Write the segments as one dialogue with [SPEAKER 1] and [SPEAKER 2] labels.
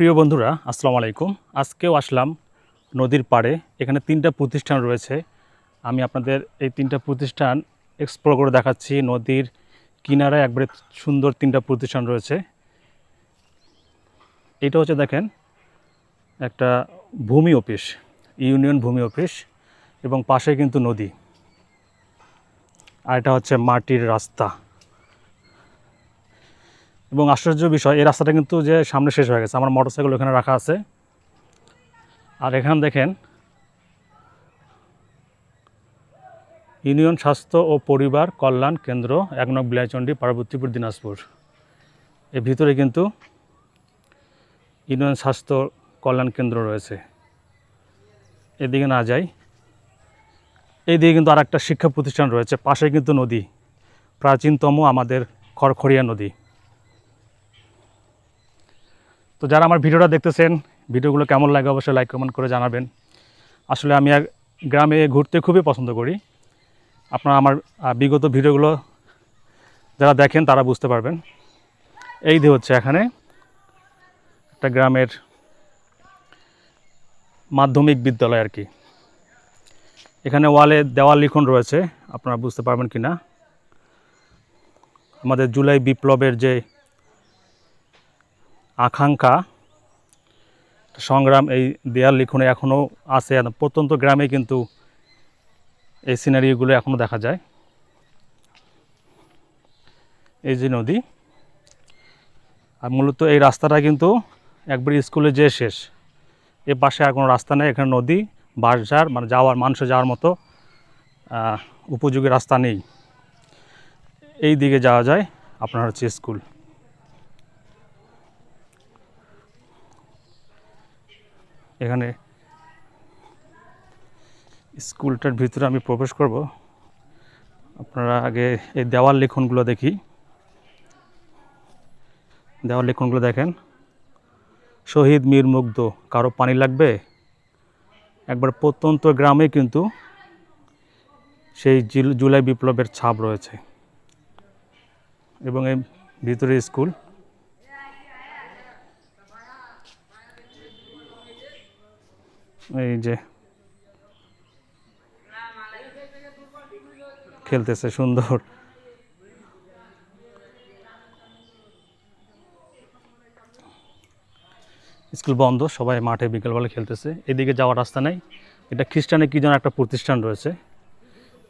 [SPEAKER 1] প্রিয় বন্ধুরা, আসসালামু আলাইকুম। আজকেও আসলাম নদীর পাড়ে। এখানে তিনটা প্রতিষ্ঠান রয়েছে। আমি আপনাদের এই তিনটা প্রতিষ্ঠান এক্সপ্লোর করে দেখাচ্ছি। নদীর কিনারায় একবারে সুন্দর তিনটা প্রতিষ্ঠান রয়েছে। এটা হচ্ছে দেখেন, একটা ভূমি অফিস, ইউনিয়ন ভূমি অফিস এবং পাশে কিন্তু নদী। আর এটা হচ্ছে মাটির রাস্তা। এবং আশ্চর্য বিষয়, এই রাস্তাটা কিন্তু যে সামনে শেষ হয়ে গেছে। আমার মোটরসাইকেল ওখানে রাখা আছে। আর এখানে দেখেন, ইউনিয়ন স্বাস্থ্য ও পরিবার কল্যাণ কেন্দ্র, এক নং বিলাইচন্ডী পার্বতীপুর, দিনাজপুর। এর ভিতরে কিন্তু ইউনিয়ন স্বাস্থ্য কল্যাণ কেন্দ্র রয়েছে। এদিকে না যাই এইদিকে কিন্তু আর একটা শিক্ষা প্রতিষ্ঠান রয়েছে। পাশে কিন্তু নদী, প্রাচীনতম আমাদের খড়খড়িয়া নদী। তো যারা আমার ভিডিওটা দেখতেছেন, ভিডিওগুলো কেমন লাগে অবশ্যই লাইক কমেন্ট করে জানাবেন। আসলে আমি এক গ্রামে ঘুরতে খুবই পছন্দ করি। আপনারা আমার বিগত ভিডিওগুলো যারা দেখেন, তারা বুঝতে পারবেন। এই দিয়ে হচ্ছে এখানে একটা গ্রামের মাধ্যমিক বিদ্যালয় আর কি। এখানে ওয়ালে দেওয়াল লিখন রয়েছে, আপনারা বুঝতে পারবেন কি না আমাদের জুলাই বিপ্লবের যে আকাঙ্ক্ষা। সংগ্রাম এই দেয়াল লিখনে এখনও আছে প্রত্যন্ত গ্রামে কিন্তু এই সিনারিগুলো এখনও দেখা যায়। এই যে নদী, আর মূলত এই রাস্তাটা কিন্তু একবার স্কুলে যেয়ে শেষ। এ পাশে আর কোনো রাস্তা নেই, এখানে নদী বাসঝার মানে যাওয়ার মানুষে যাওয়ার মতো উপযোগী রাস্তা নেই। এই দিকে যাওয়া যায় আপনার হচ্ছে স্কুল। এখানে স্কুলটার ভিতরে আমি প্রবেশ করব। আপনারা আগে এই দেওয়াল লিখনগুলো দেখি। দেওয়াল লিখনগুলো দেখেন। শহীদ মীর মুগ্ধ, কারও পানি লাগবে? একবার প্রত্যন্ত গ্রামে কিন্তু সেই জুলাই বিপ্লবের ছাপ রয়েছে। এবং এই ভিতরে স্কুল। এই যে খেলতেছে সুন্দর। স্কুল বন্ধ, সবাই মাঠে বিকেলবেলা খেলতেছে। এদিকে যাওয়ার রাস্তা নেই। এটা খ্রিস্টানের কি যেন একটা প্রতিষ্ঠান রয়েছে।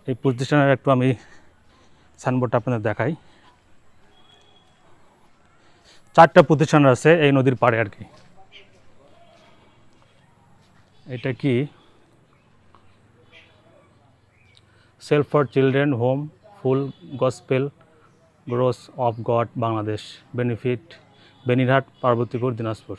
[SPEAKER 1] এই প্রতিষ্ঠানের একটু আমি সাইনবোর্ডটা আপনাদের দেখাই। চারটা প্রতিষ্ঠান আছে এই নদীর পাড়ে আর কি। এটা কি? Self for children home full gospel gross of God Bangladesh benefit Benirhat Parbatipur Dinajpur